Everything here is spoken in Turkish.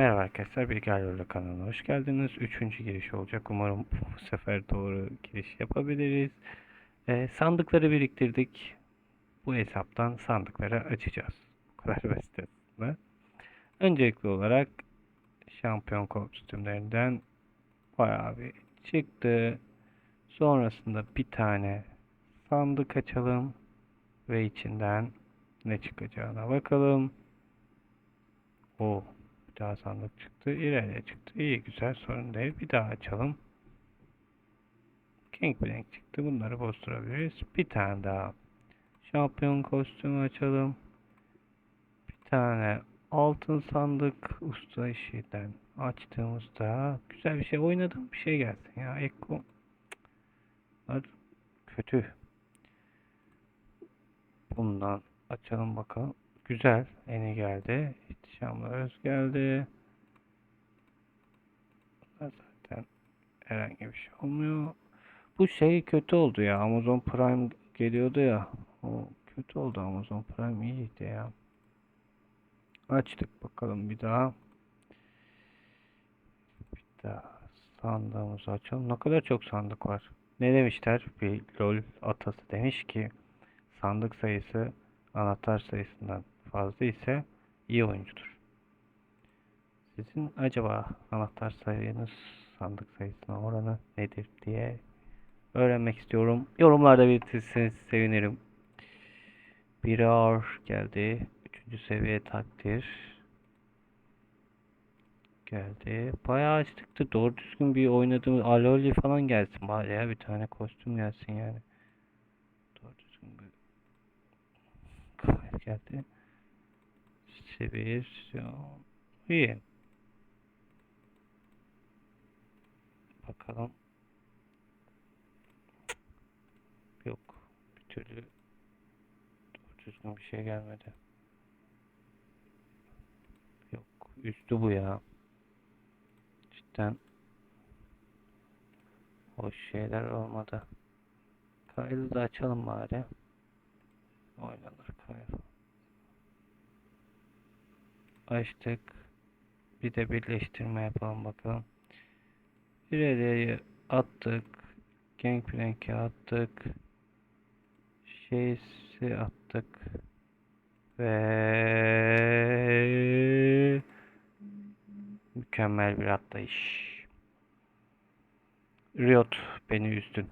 Merhaba arkadaşlar, Bilger Yolu kanalına hoş geldiniz. Üçüncü giriş olacak. Umarım bu sefer doğru giriş yapabiliriz. Ee, sandıkları biriktirdik. Bu hesaptan sandıkları açacağız. Bu kadar basit aslında. Öncelikli olarak şampiyon kostümlerinden bayağı bir çıktı. Sonrasında bir tane sandık açalım ve içinden ne çıkacağına bakalım. O bir daha sandık çıktı. İleride çıktı. İyi güzel sorun değil. Bir daha açalım. Gangplank çıktı. Bunları bozdurabiliriz. Bir tane daha şampiyon kostümü açalım. Bir tane altın sandık usta işinden açtığımızda güzel bir şey oynadım bir şey gelsin ya. Ekko kötü. Bundan açalım bakalım. Güzel. Eni geldi. İhtişamlı öz geldi. Zaten herhangi bir şey olmuyor. Bu şey kötü oldu ya. Amazon Prime geliyordu ya. O kötü oldu. Amazon Prime iyiydi ya. Açtık bakalım bir daha. Bir daha sandığımızı açalım. Ne kadar çok sandık var. Ne demişler? Bir LOL atası demiş ki sandık sayısı anahtar sayısından fazla ise iyi oyuncudur. Sizin acaba anahtar sayınız sandık sayısına oranı nedir diye öğrenmek istiyorum. Yorumlarda belirtirseniz sevinirim. Bir ağır geldi. Üçüncü seviye takdir. Geldi. Bayağı açtık doğru düzgün bir oynadığımız Aloli falan gelsin bari ya bir tane kostüm gelsin yani. Doğru düzgün bir gayet geldi. Seviye iyi. Bakalım. Yok. Bir türlü doğru düzgün bir şey gelmedi. Yok. Üstü bu ya. Cidden hoş şeyler olmadı. Kaydı da açalım bari. Oynanır kaydı. Açtık. Bir de birleştirme yapalım bakalım. İleriye attık. Gangplank'i attık. Şeysi attık. Ve mükemmel bir atlayış. Riot beni üzdün.